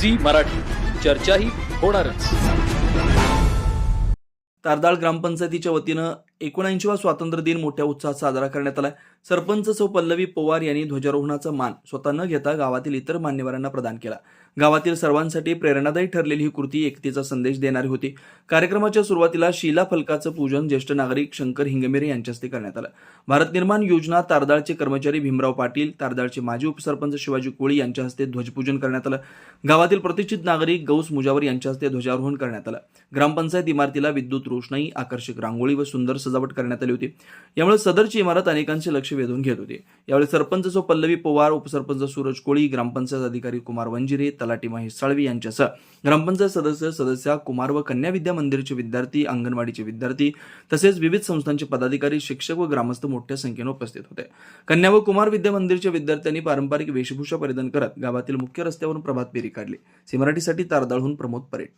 Zee Marathi. चर्चाही होणारच. तारदाळ ग्रामपंचायतीच्या वतीनं एकोणऐंशीवा स्वातंत्र्य दिन मोठ्या उत्साहात साजरा करण्यात आला सरपंच सौ पल्लवी पवार यांनी ध्वजारोहणाचा मान स्वतः न घेता गावातील इतर मान्यवरांना प्रदान केला. गावातील सर्वांसाठी प्रेरणादायी ठरलेली ही कृती एकतेचा संदेश देणारी होती. कार्यक्रमाच्या सुरुवातीला शिला फलकाचं पूजन ज्येष्ठ नागरिक शंकर हिंगमेरे यांच्या हस्ते करण्यात आलं. भारत निर्माण योजना तारदाळचे कर्मचारी भीमराव पाटील तारदाळचे माजी उपसरपंच शिवाजी कोळी यांच्या हस्ते ध्वजपूजन करण्यात आलं. गावातील प्रतिष्ठित नागरिक गौस मुजावर यांच्या हस्ते ध्वजारोहण करण्यात आलं. ग्रामपंचायत इमारतीला विद्युत रोषणाई आकर्षक रांगोळी व सुंदर सजावट करण्यात आली होती. यामुळे सदरची इमारत अनेकांचे लक्ष वेधून घेत होती. यावेळी सरपंच सो पल्लवी पवार उपसरपंच सूरज कोळी ग्रामपंचायत अधिकारी कुमार वंजिरे तलाटी महेश साळवी यांच्यासह ग्रामपंचायत सदस्य सदस्या कुमार व कन्या विद्या मंदिरचे विद्यार्थी अंगणवाडीचे विद्यार्थी तसेच विविध संस्थांचे पदाधिकारी शिक्षक व ग्रामस्थ मोठ्या संख्येने उपस्थित होते. कन्या व कुमार विद्या मंदिरच्या विद्यार्थ्यांनी पारंपरिक वेशभूषा परिधान करत गावातील मुख्य रस्त्यावरून प्रभात फेरी काढली. सी मराठीसाठी तारदाळहून प्रमोद परेड.